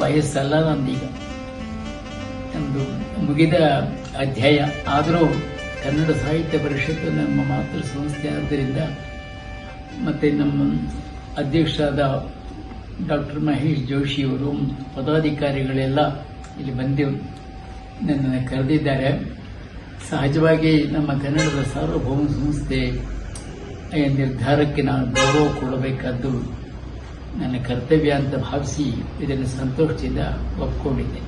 ವಯಸ್ಸಲ್ಲ ನಂದೀಗ ಒಂದು ಮುಗಿದ ಅಧ್ಯಾಯ. ಆದರೂ ಕನ್ನಡ ಸಾಹಿತ್ಯ ಪರಿಷತ್ತು ನಮ್ಮ ಮಾತೃ ಸಂಸ್ಥೆ ಆದ್ದರಿಂದ ಮತ್ತು ನಮ್ಮ ಅಧ್ಯಕ್ಷರಾದ ಡಾಕ್ಟರ್ ಮಹೇಶ್ ಜೋಶಿಯವರು ಪದಾಧಿಕಾರಿಗಳೆಲ್ಲ ಇಲ್ಲಿ ಬಂದು ನನ್ನನ್ನು ಕರೆದಿದ್ದಾರೆ. ಸಹಜವಾಗಿ ನಮ್ಮ ಕನ್ನಡದ ಸಾರ್ವಭೌಮ ಸಂಸ್ಥೆ ನಿರ್ಧಾರಕ್ಕೆ ನಾನು ಗೌರವ ಕೊಡಬೇಕಾದ್ದು ನನ್ನ ಕರ್ತವ್ಯ ಅಂತ ಭಾವಿಸಿ ಇದನ್ನು ಸಂತೋಷದಿಂದ ಒಪ್ಕೊಂಡಿದ್ದೆ.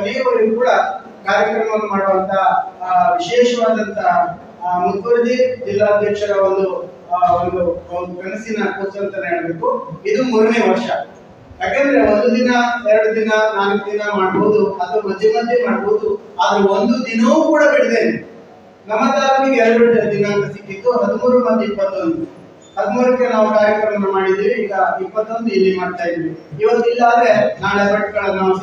ಕೊನೆಯವರೆಗೂ ಕೂಡ ಕಾರ್ಯಕ್ರಮವನ್ನು ಮಾಡುವಂತ ವಿಶೇಷವಾದಂತ ಮುತುವರ್ಜಿ ಜಿಲ್ಲಾಧ್ಯಕ್ಷರ ಒಂದು ಒಂದು ಕನಸಿನ ಕೂಸು ಅಂತಾನೆ ಹೇಳಬೇಕು. ಇದು ಮೂರನೇ ವರ್ಷ. ಯಾಕಂದ್ರೆ ಒಂದು ದಿನ, ಎರಡು ದಿನ, ನಾಲ್ಕು ದಿನ ಮಾಡ್ಬೋದು, ಅಥವಾ ಮಧ್ಯೆ ಮಧ್ಯೆ ಮಾಡ್ಬೋದು, ಆದ್ರೆ ಒಂದು ದಿನವೂ ಕೂಡ ಬಿಡದೇನೆ ನಮ್ಮ ತಾಲೂಕಿಗೆ ಎರಡು ದಿನಾಂಕ ಸಿಕ್ಕಿತ್ತು, ಹದಿಮೂರು ಮತ್ತು ಇಪ್ಪತ್ತೊಂದು. ಹದಿಮೂರಕ್ಕೆ ನಾವು ಕಾರ್ಯಕ್ರಮ ಮಾಡಿದ್ದೀವಿ ಈಗ ಇಪ್ಪತ್ತೊಂದು ಇಲ್ಲಿ ಮಾಡ್ತಾ ಇದ್ವಿ. ಇವತ್ತು ಇಲ್ಲ ಆದ್ರೆ ನಾಳೆ ಭಟ್ಕಳ ನಾವು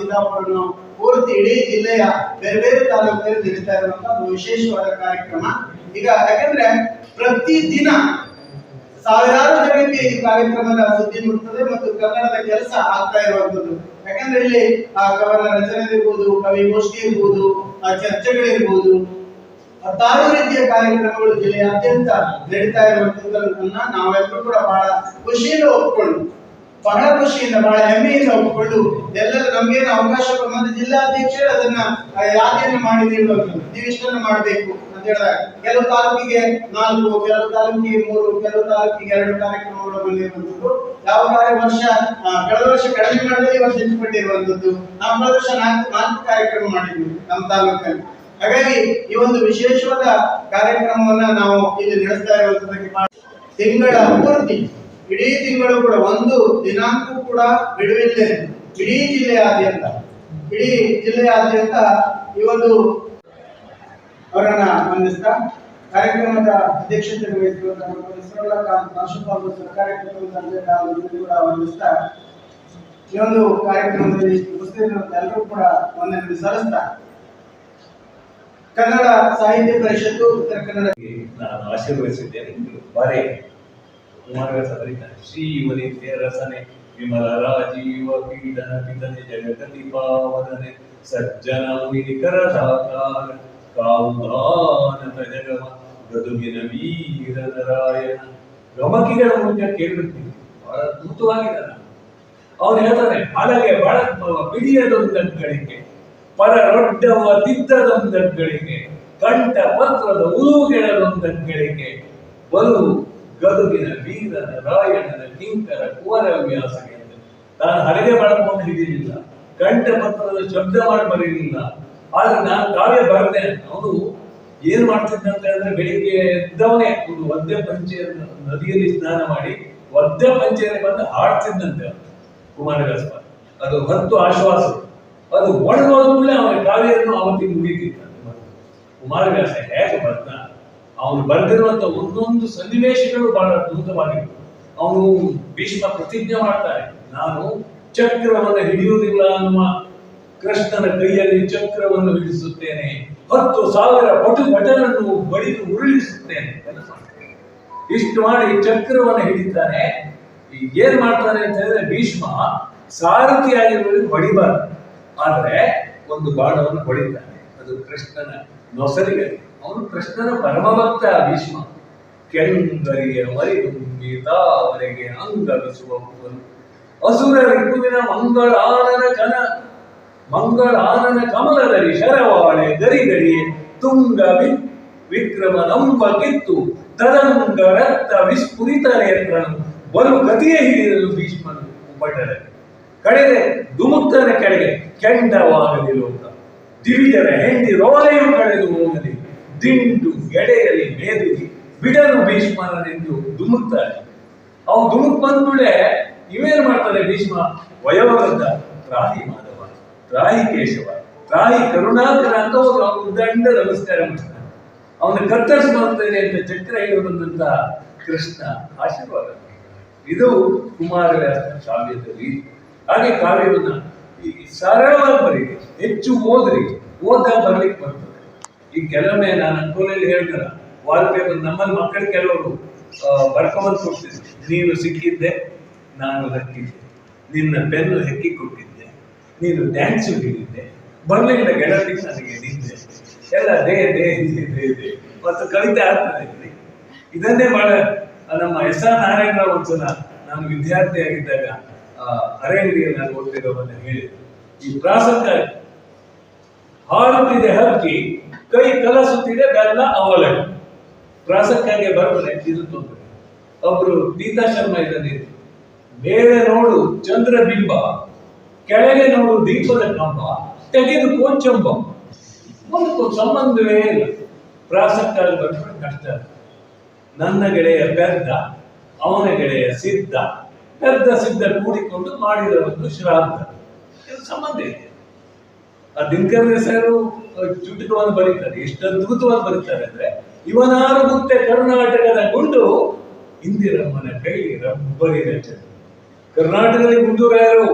ಪೂರ್ತಿ ಇಡೀ ಜಿಲ್ಲೆಯ ಬೇರೆ ಬೇರೆ ತಾಲೂಕಲ್ಲಿ ನಡೀತಾ ಇರುವಂತಹ ಒಂದು ವಿಶೇಷವಾದ ಕಾರ್ಯಕ್ರಮ. ಈಗ ಯಾಕಂದ್ರೆ ಪ್ರತಿ ದಿನ ಸಾವಿರಾರು ಜನಕ್ಕೆ ಈ ಕಾರ್ಯಕ್ರಮದ ಸುದ್ದಿ ಮುಟ್ತದೆ ಮತ್ತು ಕನ್ನಡದ ಕೆಲಸ ಆಗ್ತಾ ಇರುವಂತದ್ದು ಯಾಕಂದ್ರೆ ಇಲ್ಲಿ, ಆ, ಕವನ ರಚನೆ ಇರ್ಬೋದು ಕವಿಗೋಷ್ಠಿ ಇರ್ಬೋದು, ಆ, ಚರ್ಚೆಗಳಿರ್ಬೋದು, ಹತ್ತಾರು ರೀತಿಯ ಕಾರ್ಯಕ್ರಮಗಳು ಜಿಲ್ಲೆಯಾದ್ಯಂತ ನಡೀತಾ ಇರುವಂತದ್ದನ್ನ ನಾವೆಲ್ಲರೂ ಕೂಡ ಬಹಳ ಖುಷಿಯಿಂದ ಒಪ್ಕೊಂಡು ಬಹಳ ಖುಷಿಯಿಂದ ಬಹಳ ಹೆಮ್ಮೆಯಿಂದ ಒಪ್ಪಿಕೊಂಡು ಎಲ್ಲರೂ ನಮ್ಗೇನು ಅವಕಾಶ ಮತ್ತೆ ಜಿಲ್ಲಾಧ್ಯಕ್ಷರೇ ಅದನ್ನ ಯಾತೆಯನ್ನು ಮಾಡಿದ್ದೀವಿ ನೀವಿಷ್ಟನ್ನು ಮಾಡಬೇಕು ಅಂತ ಹೇಳಿದಾಗ ಕೆಲವು ತಾಲೂಕಿಗೆ ನಾಲ್ಕು, ಕೆಲವು ತಾಲೂಕಿಗೆ ಮೂರು, ಕೆಲವು ತಾಲೂಕಿಗೆ ಎರಡು ಕಾರ್ಯಕ್ರಮಗಳು ಬಂದಿರುವಂತದ್ದು. ಯಾವ ಕಾರ್ಯ ವರ್ಷ ಕಳೆದ ವರ್ಷ ಕಡಿಮೆ ಮಾಡಿದ್ರೆ ಈ ವರ್ಷ ಹೆಚ್ಚು ನಾವು ಕಳೆದ ವರ್ಷ ನಾಲ್ಕು ನಾಲ್ಕು ಕಾರ್ಯಕ್ರಮ ಮಾಡಿದ್ವಿ ನಮ್ಮ ತಾಲೂಕಲ್ಲಿ. ಹಾಗಾಗಿ ಈ ಒಂದು ವಿಶೇಷವಾದ ಕಾರ್ಯಕ್ರಮವನ್ನ ನಾವು ಇಲ್ಲಿ ನಡೆಸ್ತಾ ಇರುವಂತದಕ್ಕೆ ತಿಂಗಳ ಪೂರ್ತಿ ಇಡೀ ತಿಂಗಳು ಕೂಡ, ಒಂದು ದಿನಾಂಕ ಕೂಡ ಬಿಡುವಿಲ್ಲ. ಇಡೀ ಜಿಲ್ಲೆಯಾದ್ಯಂತ ಇಡೀ ಜಿಲ್ಲೆಯಾದ್ಯಂತ ಈ ಒಂದು ಅವರನ್ನ ಮಂದಿಸ್ತಾ ಕಾರ್ಯಕ್ರಮದ ಅಧ್ಯಕ್ಷತೆ ವಂದಿಸ್ತಾ, ಈ ಒಂದು ಕಾರ್ಯಕ್ರಮದಲ್ಲಿ ಎಲ್ಲರೂ ಕೂಡ ವಂದನೆ ಸಲ್ಲಿಸ್ತಾ, ಕನ್ನಡ ಸಾಹಿತ್ಯ ಪರಿಷತ್ತು ಉತ್ತರ ಕನ್ನಡ. ನಾನು ಆಶೀರ್ವದಿಸಿದ್ದೇನೆ. ಬಾರೆ ಕುಮಾರವ್ಯಾಸ ಬರೀತಾರೆ ಶ್ರೀ ಯುವನಿತ್ಯ ರಸನೆ, ವಿಮಲ ರಾಜೀವ ಪೀಡನ ಪಿತನೆ, ಜಗತಿ ಪಾವನನೆ ಸಜ್ಜನ ನಿಖರ ಸಾಕಾರ ಕಾವುದಾನತ ಜಗವ ಗದುಗಿನ ವೀರ ನಾರಾಯಣ ಗಮಕಿಗಳ ಮುಂದೆ ಕೇಳಿರ್ತೀನಿ ಬಹಳ ಅದ್ಭುತವಾಗಿದ್ದಾನೆ ಅವನು ಹೇಳ್ತಾನೆ ಹಲಗೆ ಬಳ ಬಿಡಿಯದೊಂದಗಳಿಗೆ ಪರರೊಡ್ಡವ ತಿದ್ದದೊಂದಗಳಿಗೆ ಕಂಠ ಪತ್ರದ ಉಲುಗೆಳದೊಂದಗಳಿಗೆ ಬಲು ಗದುಗಿನ ವೀರನ ರಾಯಣನ ಕಿಂಕರ ಕುವರವ್ಯಾಸಗೆ ನಾನು ಹಲಗೆ ಮಾಡ್ಕೊಂಡು ಹಿಡಿಯಲಿಲ್ಲ ಕಂಠ ಪತ್ರದ ಶಬ್ದ ಮಾಡಿ ಬರೀಲಿಲ್ಲ. ಆದ್ರೆ ನಾನು ಕಾವ್ಯ ಬರದೆ. ಅವನು ಏನ್ ಮಾಡ್ತಿದ್ದ ಅಂತ ಹೇಳಿದ್ರೆ ಬೆಳಿಗ್ಗೆ ಎದ್ದವನೇ ಒಂದು ಒದ್ದೆ ಪಂಚೆಯ ನದಿಯಲ್ಲಿ ಸ್ನಾನ ಮಾಡಿ ಒದ್ದೆ ಪಂಚೆಯಲ್ಲಿ ಬಂದು ಹಾಡ್ತಿದ್ದಂತೆ. ಕುಮಾರವ್ಯಾಸ ಅದು ಹತ್ತು ಆಶ್ವಾಸ. ಅದು ಒಳ್ಳೆ ಅವನ ಕಾವ್ಯವನ್ನು ಅವತ್ತಿಗೆ ಮುಗಿತಿದ್ದ ಕುಮಾರವ್ಯಾಸ ಹೇಗೆ ಬರ್ತ? ಅವನು ಬರೆದಿರುವಂತ ಒಂದೊಂದು ಸನ್ನಿವೇಶಗಳು ಬಹಳ ಅದ್ಭುತವಾಗಿವೆ. ಅವನು ಭೀಷ್ಮ ಪ್ರತಿಜ್ಞೆ ಮಾಡ್ತಾರೆ ನಾನು ಚಕ್ರವನ್ನು ಹಿಡಿಯುವುದಿಲ್ಲ ಅನ್ನುವ ಕೃಷ್ಣನ ಕೈಯಲ್ಲಿ ಚಕ್ರವನ್ನು ಹಿಡಿಸುತ್ತೇನೆ, ಹತ್ತು ಸಾವಿರ ಪಟು ಪಟನನ್ನು ಬಡಿದು ಉರುಳಿಸುತ್ತೇನೆ. ಇಷ್ಟು ಮಾಡಿ ಚಕ್ರವನ್ನು ಹಿಡಿತಾನೆ. ಏನ್ ಮಾಡ್ತಾನೆ ಅಂತ ಹೇಳಿದ್ರೆ, ಭೀಷ್ಮ ಸಾರಥಿಯಾಗಿರುವವರಿಗೆ ಹೊಡಿಬಾರ್ದು ಆದ್ರೆ ಒಂದು ಬಾಣವನ್ನು ಹೊಡಿತಾನೆ ಅದು ಕೃಷ್ಣನ ನೊಸರಿಗೆ ಅವನು ಕೃಷ್ಣನ ಪರಮಭಕ್ತ ಭೀಷ್ಮ. ಕೆಂದರಿಯ ಮರಿದುಂಬಿ ತಾವರೆಗೆ ಅಂಗವಿಸುವವನು ಅಸುರ ರಿಪುವಿನ ಮಂಗಳಾನನ ಕನ ಮಂಗಳಾನನ ಕಮಲದಲ್ಲಿ ಶರವಾಳೆ ಗರಿಗರಿಯೇ ತುಂಗ ವಿಕ್ರಮ ನಂಬ ಕಿತ್ತು. ತದಂಗ ರಕ್ತ ವಿಸ್ಫುರಿತ ನೇತ್ರನು. ಬಲು ಗತಿಯೇ ಹಿರಿಯಲು ಭೀಷ್ಮನು ಉಪಟರೆ ಕಡೆಗೆ ದುಮುಕ್ತನ ಕೆಳಗೆ ಕೆಂಡವಾಗಲಿ ಲೋಕ. ದಿವಿಜರ ಹೆಂಡಿ ರೋಲೆಯು ಕಳೆದು ಹೋಗಲಿ. ದಿಂಡು ಎಡೆಯಲಿ ಮೇದಿರಿ ಬಿಡನು ಭೀಷ್ಮನೆಂದು ದುಮುಕ್ತಾರೆ ಅವ್ ದುಮುಕ್ ಬಂದ್ಮೇಲೆ ಇವೇನ್ ಮಾಡ್ತಾರೆ ಭೀಷ್ಮ? ವಯೋವೃದ್ಧ, ತ್ರಾಹಿ ಮಾಧವ, ತ್ರಾಹಿ ಕೇಶವ, ತ್ರಾಹಿ ಕರುಣಾಕರ ಅಂತ ಹೋಗಿ ಅವನು ದಂಡ ನಮಸ್ಕಾರ ಮಾಡ್ತಾನೆ. ಅವನ ಕತ್ತರಿಸ್ಬರ್ತೇನೆ ಅಂತ ಚಕ್ರ ಹೇಳುವಂತ ಕೃಷ್ಣ ಆಶೀರ್ವಾದ. ಇದು ಕುಮಾರವ್ಯಾಸ ಕಾವ್ಯದ ರೀತಿ. ಹಾಗೆ ಕಾವ್ಯವನ್ನ ಸರಳವಾಗಿ ಬರೀರಿ ಹೆಚ್ಚು ಓದ್ರಿ ಓದ ಬರ್ಲಿಕ್ಕೆ ಬರ್ತದೆ. ಈ ಕೆಲವೊಮ್ಮೆ ನಾನು ಅನ್ಕೋಲಲ್ಲಿ ಹೇಳ್ತಾರ ವಾಲ್ಪೇಪರ್ ನಮ್ಮಲ್ಲಿ ಮಕ್ಕಳು ಕೆಲವರು ಬರ್ಕೊಂಬಂದು ಕೊಡ್ತಿದ್ದೆ ನೀನು ಸಿಕ್ಕಿದ್ದೆ, ನಾನು ಹಕ್ಕಿದ್ದೆ. ನಿನ್ನ ಪೆನ್ನು ಹೆಕ್ಕಿ ಕೊಟ್ಟಿದ್ದೆ, ನೀನು ಡ್ಯಾನ್ಸ್ ಹಿಡಿದಿದ್ದೆ ಬರಲಿಲ್ಲ ಗೆಳತಿ ನನಗೆ ನಿದ್ದೆ ಎಲ್ಲ ದೇ ದೇ ದೇ ದೇ ಮತ್ತು ಕವಿತೆ ಆಗ್ತದೆ. ಇದನ್ನೇ ಬಹಳ ನಮ್ಮ ಎಸ್ ಆರ್ ನಾರಾಯಣರಾವ್ ಒಂದ್ಸಲ ನಾನು ವಿದ್ಯಾರ್ಥಿಯಾಗಿದ್ದಾಗ ಅರೇಂದ್ರಿಯಲ್ಲಿ ನಾನು ಓದ್ತಿರೋವನ್ನ ಹೇಳಿದ್ರು. ಈ ಪ್ರಾಸಂಗ ಹಾರುತ್ತಿದೆ ಹಕ್ಕಿ ಕೈ ಕಲಸುತ್ತಿದೆ ಬೆಲ್ಲ ಅವಲಕ್ಕಿ ಪ್ರಾಸಕ್ಕಾಗೆ ಬರ್ತದೆ ಇದು ತೊಂದರೆ. ಒಬ್ರು ಗೀತಾ ಶರ್ಮಾ ಮೇಲೆ ನೋಡು ಚಂದ್ರಬಿಂಬ ಕೆಳಗೆ ನೋಡು, ದೀಪದ ಕಂಬ. ತೆಗೆದು ಕೊಂಚಂಬ ಒಂದು ಸಂಬಂಧವೇ ಇಲ್ಲ. ಪ್ರಾಸಕ್ಕಾಗಿ ಬರ್ತಾರೆ ಕಷ್ಟ. ನನ್ನ ಗೆಳೆಯ ಬೆದ್ದ ಅವನ ಗೆಳೆಯ ಸಿದ್ಧ. ಪೆದ್ದ ಸಿದ್ಧ ಕೂಡಿಕೊಂಡು ಮಾಡಿದ ಒಂದು ಶ್ರಾದ್ದ. ಸಂಬಂಧ ಇದೆ. ಆ ದಿನಕರ್ ಹೆಸರು ಚುಟುಕವನ್ನು ಬರೀತಾರೆ. ಎಷ್ಟು ಅದ್ಭುತವಾಗಿ ಬರೀತಾರೆ ಅಂದ್ರೆ ಇವನಾರು ಮುತ್ತೆ ಕರ್ನಾಟಕದ ಗುಂಡು ಇಂದಿರಮ್ಮನ ಕೈಲಿ ರಬ್ಬರಿನ ಕರ್ನಾಟಕದಲ್ಲಿ ಗುಂಡೂರಾಯರು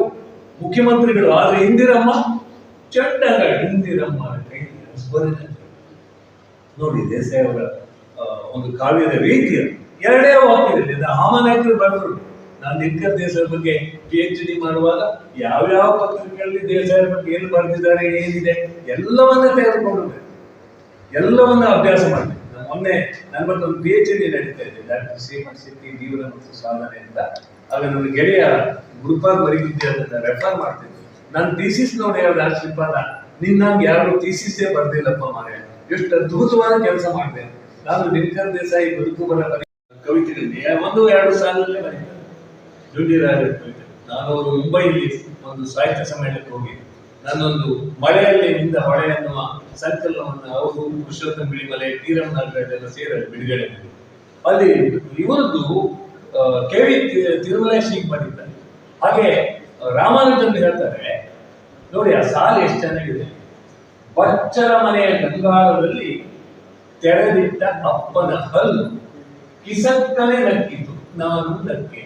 ಮುಖ್ಯಮಂತ್ರಿಗಳು. ಆದ್ರೆ ಇಂದಿರಮ್ಮ, ಚಂಡಗ ಇಂದಿರಮ್ಮನ ಕೈಲಿ ರಬ್ಬರಿನ ನೋಡಿ ದೇಸಾಯಿ ಅವರ ಒಂದು ಕಾವ್ಯದ ರೀತಿಯಲ್ಲಿ ಎರಡೇ ವಾಕ್ಯದಲ್ಲಿ ಆಮನಾಯಕರು ಬರೆದ್ರು ನಾನು ದಿನಕರ್ ದೇಸಾಯಿ ಬಗ್ಗೆ ಪಿ ಎಚ್ ಡಿ ಮಾಡುವಾಗ ಯಾವ್ಯಾವ ಪತ್ರಿಕೆಗಳಲ್ಲಿ ದೇಸಾಯಿ ಬಗ್ಗೆ ಏನು ಬರೆದಿದ್ದಾರೆ, ಏನಿದೆ, ಎಲ್ಲವನ್ನ ತೆಗೆದುಕೊಂಡು ಎಲ್ಲವನ್ನ ಅಭ್ಯಾಸ ಮಾಡಿದೆ. ನಾನು ಮೊನ್ನೆ ನನ್ನ ಬಗ್ಗೆ ಒಂದು ಪಿ ಎಚ್ ಡಿ ನಡೀತಾ ಇದೆ, ಡಾಕ್ಟರ್ ಶ್ರೀಮಂತ್ ಶೆಟ್ಟಿ ಜೀವನ ಮತ್ತು ಸಾಧನೆ ಅಂತ. ಆಗ ನನ್ನ ಗೆಳೆಯ ಗುರುಪಾಲ್ ಬರೀತಿದ್ದೆ ಅದನ್ನ ರೆಫರ್ ಮಾಡ್ತಿದ್ದೆ ನನ್ನ ಥೀಸಿಸ್ ನೋಡಿ ಹೇಳ್ದ ಶ್ರೀಪಾದ, ನಿನ್ನಂಗೆ ಯಾರು ಥೀಸಿಸೇ ಬರ್ದಿಲ್ಲಪ್ಪ ಮಾರೆ ಎಷ್ಟು ಅದ್ಭುತವಾದ ಕೆಲಸ ಮಾಡಿದೆ ನಾನು ದಿನಕರ್ ದೇಸಾಯಿ ಬದುಕು ಬರ ಬರೀ ಕವಿತೆಗಳಲ್ಲಿ ಒಂದು, ಎರಡು ಸಾಲಲ್ಲೇ ಬರೀತಾರೆ ಕವಿತೆ ನಾನು ಅವರು ಮುಂಬೈಲಿ ಒಂದು ಸಾಹಿತ್ಯ ಸಮ್ಮೇಳನಕ್ಕೆ ಹೋಗಿ, ನನ್ನೊಂದು ಮಳೆಯಲ್ಲಿ ನಿಂದ ಹೊಳೆ ಎನ್ನುವ ಸಂಕಲನವನ್ನು ಅವರು ಪುರುಷೋತ್ತಮ ಬಿಳಿಮಲೆ ತೀರಂ ನಾಗರಾಜ್ ಎಲ್ಲ ಸೇರಲು ಬಿಡುಗಡೆ. ಅಲ್ಲಿ ಇವರದ್ದು ಕೆ ವಿ ತಿರುಮಲೇಶಿಗೆ ಬಂದಿದ್ದಾರೆ ಹಾಗೆ ರಾಮಾನುಜನ್ ಹೇಳ್ತಾರೆ, ನೋಡಿ, ಆ ಸಾಲು ಎಷ್ಟು ಚೆನ್ನಾಗಿದೆ. ಬಚ್ಚರ ಮನೆಯ ಗಂಗಾಳದಲ್ಲಿ ತೆರೆದಿಟ್ಟ ಅಪ್ಪನ ಹಲ್ಲು ಕಿಸಕ್ಕನೆ ನಕ್ಕಿತು ನಾನು ನಕ್ಕೆ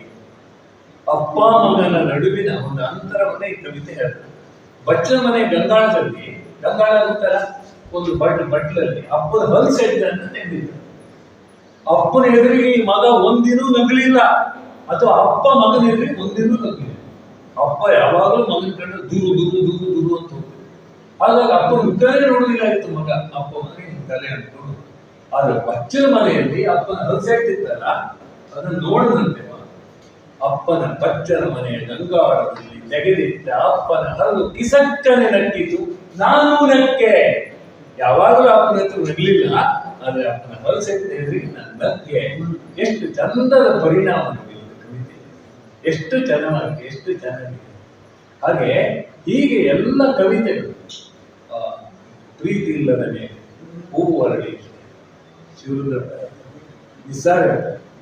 ಅಪ್ಪ ಮಗನ ನಡುವಿನ ಒಂದು ಅಂತರವನ್ನೇ ಈ ಕವಿತೆ ಹೇಳ್ತಾರೆ. ಬಚ್ಚಲ ಮನೆ ಗಂಗಾಳದಲ್ಲಿ, ಗಂಗಾಳ ಗೊತ್ತಲ್ಲ? ಒಂದು ಬಟ್ ಬಟ್ಲಲ್ಲಿ ಅಪ್ಪನ ಹಲ್ ಸೆಟ್ ಅಂತ ನೆಂದಿದ್ದ ಅಪ್ಪನ ಎದುರಿಗೆ ಈ ಮಗ ಒಂದಿನೂ ನಗಲಿಲ್ಲ. ಅಥವಾ ಅಪ್ಪ ಮಗನ ಎದುರಿಗೆ ಒಂದಿನೂ ನಗಲಿಲ್ಲ. ಅಪ್ಪ ಯಾವಾಗಲೂ ಮಗನ ಕಂಡು ದೂರು ದೂರು ದೂರು ದೂರು ಅಂತ ಹೋಗ್ತದೆ ಹಾಗಾಗಿ ಅಪ್ಪನ ಮುಖನೇ ನೋಡುದಿಲ್ಲ ಇತ್ತು ಮಗ. ಅಪ್ಪ ಮಗನಿಗೆ ತಲೆ ಅಂಟ್ಕೊಂಡು ಆದ್ರೆ ಬಚ್ಚನ ಮನೆಯಲ್ಲಿ ಅಪ್ಪನ ಹಲ್ ಸೆಟ್ ಇತ್ತಲ್ಲ? ಅದನ್ನ ನೋಡದಂತೆ. ಅಪ್ಪನ ಪಚ್ಚನ ಮನೆಯ ಗಂಗಾಳದಲ್ಲಿ ತೆಗೆದಿಟ್ಟ ಅಪ್ಪನ ಹಲ್ಲು ಕಿಸಕ್ಕನೆ ನಕ್ಕಿತು ನಾನು ನಕ್ಕೆ ಯಾವಾಗಲೂ ಅಪ್ಪನ ಹತ್ರ ನಗಲಿಲ್ಲ ಆದ್ರೆ ಅಪ್ಪನ ಹಲ್ಲು ಸೆಟ್ ನನ್ನ ನಾನು ನಕ್ಕೆ ಎಷ್ಟು ಚಂದದ ಪರಿಣಾಮ ಕವಿತೆ. ಎಷ್ಟು ಚೆನ್ನಾಗಿ ಎಷ್ಟು ಚೆನ್ನಾಗಿ ಹಾಗೆ ಹೀಗೆ ಎಲ್ಲ ಕವಿತೆಗಳು ಪ್ರೀತಿ ಇಲ್ಲದ ಮೇಲೆ, ಹೂವು ಅರಳಿ ಶಿವರುದ್ರ ನಿಸ್ಸಾರ,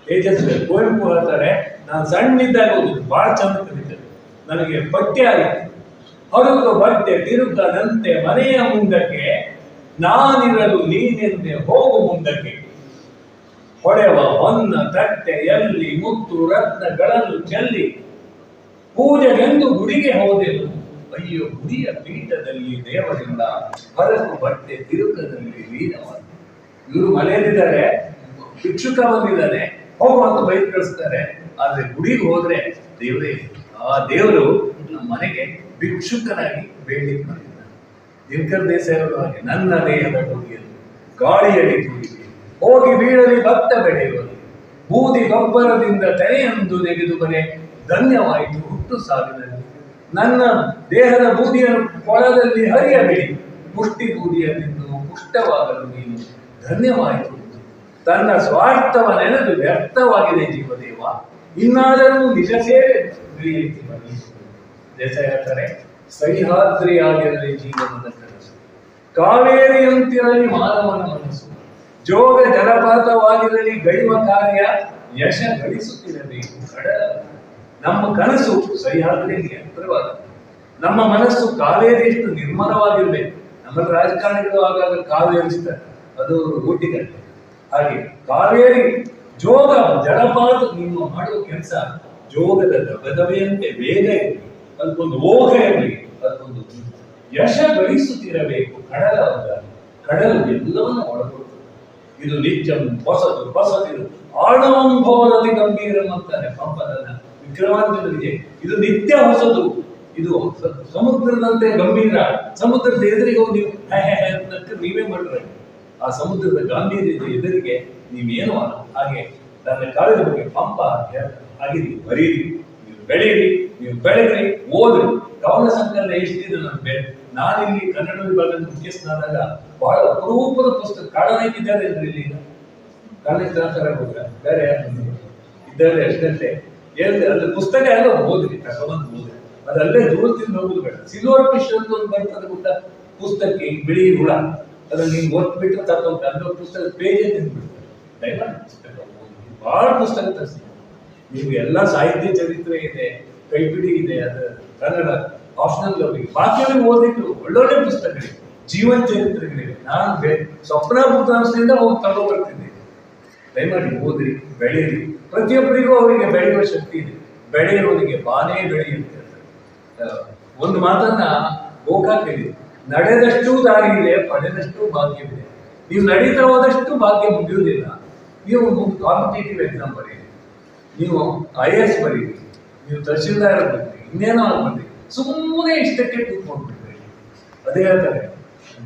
ತೇಜಸ್ವಿ ಕುವೆಂಪು ಹೇಳ್ತಾರೆ. ನಾನು ಸಣ್ಣಿದ್ದಾಗ ಓದಿದ್ದು ಬಹಳ ಚಂದ ಕಲಿತೆ. ನನಗೆ ಪಠ್ಯ ಆಗಿತ್ತು ಹೊರತು ಬಟ್ಟೆ ತಿರುಗದಂತೆ ಮನೆಯ ಮುಂದಕ್ಕೆ, ನಾನಿರಲು ನೀನೆಂದೆ ಹೋಗು ಮುಂದಕ್ಕೆ. ಹೊಡೆವ ಹೊನ್ನ ತಟ್ಟೆ ಎಲ್ಲಿ ಮುತ್ತು ರತ್ನಗಳನ್ನು ಚೆಲ್ಲಿ, ಪೂಜೆಗೆಂದು ಗುಡಿಗೆ ಹೋದೆನು ಅಯ್ಯೋ, ಗುಡಿಯ ಪೀಠದಲ್ಲಿ ದೇವರಿಂದ ಹೊರಗು ಬಟ್ಟೆ ತಿರುಗದಲ್ಲಿ ಲೀನವಾದ ಇವರು ಮನೆಯಲ್ಲಿದ್ದಾರೆ ಭಿಕ್ಷುಕ ಬಂದಿದ್ದಾನೆ ಹೋಗುವಂತ ಬೈಕ್ ಕಳಿಸ್ತಾರೆ. ಆದ್ರೆ ಗುಡಿಗೆ ಹೋದ್ರೆ ದೇವರೇ, ಆ ದೇವರು ನಮ್ಮ ಮನೆಗೆ ಭಿಕ್ಷುಕನಾಗಿ ಬೇಡಿ ಬಂದಿದ್ದಾನೆ. ದಿನಕರ್ ಹಾಗೆ, ನನ್ನ ದೇಹದ ಗುಡಿಯಲ್ಲಿ ಗಾಳಿಯಲ್ಲಿ ತೂಗಿದೆ. ಹೋಗಿ ಬೀಳಲಿ ಭಕ್ತ ಬೆಳೆಯುವುದು ಬೂದಿ ಗೊಬ್ಬರದಿಂದ ತೆರೆಯೊಂದು ನೆಗೆದು ಬರೆ. ಧನ್ಯವಾಯಿತು ಹುಟ್ಟು ಸಾವಿನಲ್ಲಿ. ನನ್ನ ದೇಹದ ಬೂದಿಯನ್ನು ಕೊಳದಲ್ಲಿ ಹರಿಯಬೇಡಿ. ಪುಷ್ಟಿ ಬೂದಿಯ ತಿಂದು ಪುಷ್ಟವಾಗಲು ನೀನು ಧನ್ಯವಾಯಿತು. ತನ್ನ ಸ್ವಾರ್ಥವ ನೆನೆದು ವ್ಯರ್ಥವಾಗಿದೆ ಜೀವದೇವ. ಇನ್ನಾದರೂ ನಿಜ ಬನ್ನಿ. ದೇಸಾಯಿ ಹೇಳ್ತಾರೆ ಸಹ್ಯಾದ್ರಿಯಾಗಿರಲಿ ಜೀವನದ ಕನಸು. ಕಾವೇರಿಯಂತಿರಲಿ ಮಾನವನ ಮನಸ್ಸು. ಜೋಗ ಜಲಪಾತವಾಗಿರಲಿ ಗೈವ ಕಾರ್ಯ ಯಶ ಗಳಿಸುತ್ತಿರಬೇಕು ಕಡಲ. ನಮ್ಮ ಕನಸು ಸಹ್ಯಾದ್ರಿಗೆ ನಿಯಂತ್ರವಾದ ನಮ್ಮ ಮನಸ್ಸು ಕಾವೇರಿಯಷ್ಟು ನಿರ್ಮಲವಾಗಿರಬೇಕು. ನಮ್ಮ ರಾಜಕಾರಣಿಗಳು ಆಗಾಗ ಕಾವೇರಿಸ್ತಾರೆ. ಅದು ಊಟಿಗಟ್ಟೆ ಹಾಗೆ ಕಾವೇರಿ ಜೋಗ ಜಲಪಾತ ನಿಮ್ಮ ಮಾಡುವ ಕೆಲಸ ಜೋಗದ ದಬದಬೆಯಂತೆ ವೇಗ ಇರಲಿ, ಅದಕ್ಕೊಂದು ಓಘ ಇರಲಿ ಯಶ ಗಳಿಸುತ್ತಿರಬೇಕು. ಕಡಲ ಕಡಲು ಎಲ್ಲವನ್ನು ಒಳಗೊಳ್ಳುತ್ತದೆ ಇದು ನಿತ್ಯ ಹೊಸದು ಹೊಸದಿದು ಆಣವಂಭವದಲ್ಲಿ ಗಂಭೀರ ಅಂತಾನೆ ಪಂಪದನ್ನ ವಿಕ್ರಮಾಂಜನಿಗೆ ಇದು ನಿತ್ಯ ಹೊಸದು ಇದು ಸಮುದ್ರದಂತೆ ಗಂಭೀರ. ಸಮುದ್ರದ ಎದುರಿಗೆ ನೀವು ನೀವೇ ಮಾಡ್ರೆ ಆ ಸಮುದ್ರದ ಗಾಂಭೀರ್ಯದ ಎದುರಿಗೆ ನೀವೇನು. ಹಾಗೆ ನನ್ನ ಕಾಲದ ಬಗ್ಗೆ ಪಂಪ ಆಗಿರಿ ಹಾಗೆ ಬರೀರಿ, ನೀವು ಬೆಳೀರಿ ನೀವು ಬೆಳೀರಿ ಓದ್ರಿ. ಕವನ ಸಂಕಲನ ಎಷ್ಟಿದೆ ಬೇರೆ ನಾನಿಲ್ಲಿ ಕನ್ನಡ ವಿಭಾಗದ ಮುಖ್ಯಸ್ಥನಾದಾಗ ಬಹಳ ಅಪರೂಪದ ಪುಸ್ತಕ ಕಾಡನಾಗಿದ್ದಾರೆ ಅಂದ್ರೆ ಇಲ್ಲಿ ಕಾಲೇಜ್ ಆಗೋದ್ರ ಬೇರೆ ಯಾರು ಇದ್ದಾರೆ ಅಷ್ಟಂತೆ ಹೇಳಿದೆ ಅದು ಪುಸ್ತಕ ಎಲ್ಲ ಓದ್ರಿ, ತಗೊಂಡು ಓದ್ರಿ. ಅದಲ್ಲೇ ದೂರ ತಿಂದು ಹೋಗುದು ಬೇಡ. ಸಿಲ್ವರ್ ಫಿಶ್ ಅಂತ ಒಂದು ಬರ್ತದೆ ಗೊತ್ತಾ? ಪುಸ್ತಕ, ಬಿಳಿ ಹುಳ. ಅದನ್ನ ನೀವು ಓದ್ಬಿಟ್ಟು ತಗೊಂತ ಅಂದ್ರೆ ಪುಸ್ತಕ ಪೇಜೇ ತಿಂದ್ಬಿಡ್ತಾರೆ ದಯಮಾಡಿ ಪುಸ್ತಕ ಬಹಳ ಪುಸ್ತಕ ತರಿಸಿ. ನಿಮ್ಗೆ ಎಲ್ಲ ಸಾಹಿತ್ಯ ಚರಿತ್ರೆ ಇದೆ, ಕೈಪಿಡಿ ಇದೆ, ಅದು ಕನ್ನಡ ಆಪ್ಷನಲ್ ಅವರಿಗೆ ಬಾಕಿಯವರಿಗೆ ಓದಿದ್ರು, ಒಳ್ಳೊಳ್ಳೆ ಪುಸ್ತಕಗಳಿವೆ, ಜೀವನ ಚರಿತ್ರೆಗಳಿವೆ. ನಾನು ಸ್ವಪ್ನ ಬುದ್ಧಾಂಶದಿಂದ ಹೋಗಿ ತಗೋ ಬರ್ತಿದ್ದೆ. ದಯಮಾಡಿ ಓದ್ರಿ ಬೆಳೀರಿ ಪ್ರತಿಯೊಬ್ಬರಿಗೂ ಅವರಿಗೆ ಬೆಳೆಯುವ ಶಕ್ತಿ ಇದೆ. ಬೆಳೆಯೋರಿಗೆ ಬಾನೇ ಬೆಳೆಯುತ್ತೆ ಒಂದು ಮಾತನ್ನ ಹೇಳಿದೆ ನಡೆದಷ್ಟು ದಾರಿ ಇದೆ ಪಡೆದಷ್ಟು ಭಾಗ್ಯವಿದೆ. ನೀವು ನಡೀತಾ ಹೋದಷ್ಟು ಭಾಗ್ಯ ಮುಗಿಯುವುದಿಲ್ಲ. ನೀವು ಕಾಂಪಿಟೇಟಿವ್ ಎಕ್ಸಾಮ್ ಬರೀರಿ. ನೀವು ಐ ಎ ಎಸ್ ಬರೀರಿ. ನೀವು ತಹಶೀಲ್ದಾರ್ ಬಂದ್ರಿ ಇನ್ನೇನೋ ಆಗ್ಬಂದ್ರಿ ಸುಮ್ಮನೆ ಇಷ್ಟಕ್ಕೆ ಕೂತ್ಕೊಂಡ್ಬಿಟ್ರಿ. ಅದೇ ಹೇಳ್ತಾರೆ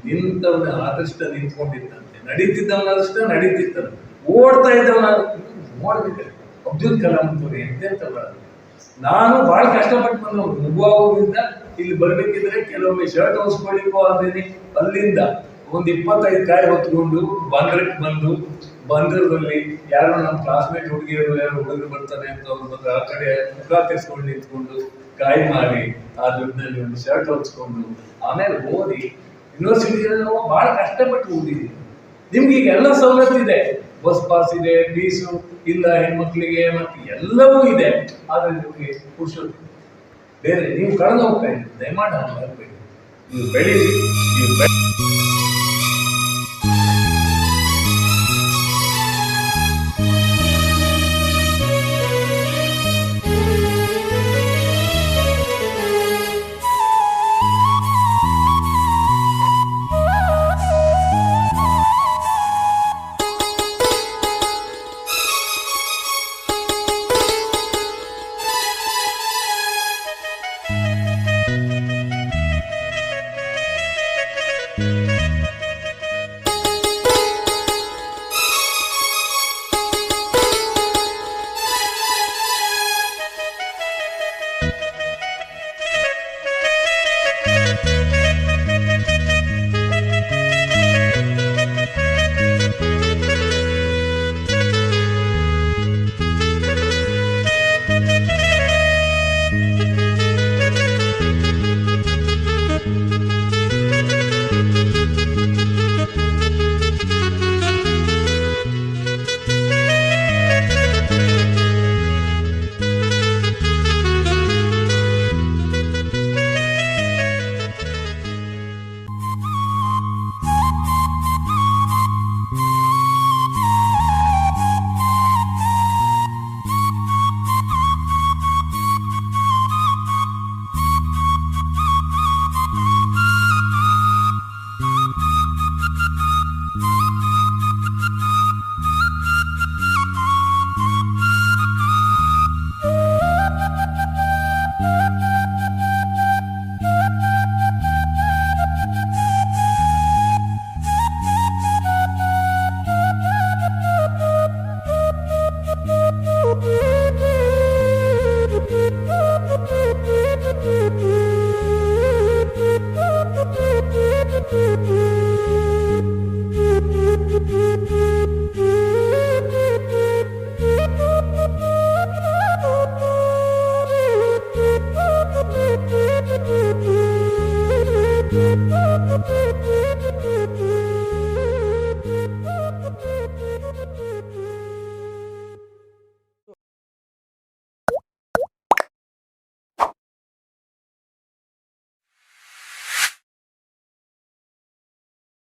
ನಿಂತವನ ಆದಷ್ಟ ನಿಂತ್ಕೊಂಡಿದ್ದಂತೆ, ನಡೀತಿದ್ದವನಾದಷ್ಟ ನಡೀತಿತ್ತಂತೆ ಓಡ್ತಾ ಇದ್ದವನ ನೋಡ್ಬಿಟ್ಟೆ ಅಬ್ದುಲ್ ಕಲಾಂ ಅಂತವ್ರು ಎಂತೆಂತವ್ರ ನಾನು ಬಹಳ ಕಷ್ಟಪಟ್ಟು ಬಂದವನು. ಮುಗುವಾಗೋದ್ರಿಂದ ಇಲ್ಲಿ ಬರ್ಬೇಕಿದ್ರೆ ಕೆಲವೊಮ್ಮೆ ಶರ್ಟ್ ಹೊಸ್ಕೊಳ್ಳಿಕ್ಕೋ ಅಂದೇನಿ. ಅಲ್ಲಿಂದ ಒಂದು ಇಪ್ಪತ್ತೈದು ಕಾಯಿ ಹೊತ್ಕೊಂಡು ಬಂದ್ರಕ್ಕೆ ಬಂದು ಬಂದರಲ್ಲಿ ಯಾರೋ ನಮ್ಮ ಕ್ಲಾಸ್ಮೇಟ್ ಹುಡುಗಿಯರು ಯಾರು ಹುಡುಗರು ಬರ್ತಾರೆ ಅಂತ ಒಂದು ಆ ಕಡೆ ಮುಖ ತೆಗೆಸ್ಕೊಂಡು ನಿಂತ್ಕೊಂಡು ಗಾಯ ಮಾಡಿ ಆ ದುಡ್ಡಿನಲ್ಲಿ ಒಂದು ಶರ್ಟ್ ಹೊಚ್ಕೊಂಡು ಆಮೇಲೆ ಓದಿ ಯೂನಿವರ್ಸಿಟಿಯಲ್ಲಿ ನಾವು ಬಹಳ ಕಷ್ಟಪಟ್ಟು ಓದಿದ್ದೀವಿ. ನಿಮ್ಗೆ ಈಗ ಎಲ್ಲ ಸವಲತ್ತು ಇದೆ. ಬಸ್ ಪಾಸ್ ಇದೆ ಫೀಸು ಇಲ್ಲ, ಹೆಣ್ಮಕ್ಳಿಗೆ ಮತ್ತೆ ಎಲ್ಲವೂ ಇದೆ. ಆದರೆ ನಿಮಗೆ ಪುರುಷರು ಬೇರೆ, ನೀವು ಕಳೆದು ಹೋಗ್ತಾ ಇದ್ದೀರಿ. ದಯಮಾಡಿ ಹಾಗೆ ನೀವು ಬೆಳೀರಿ, ನೀವು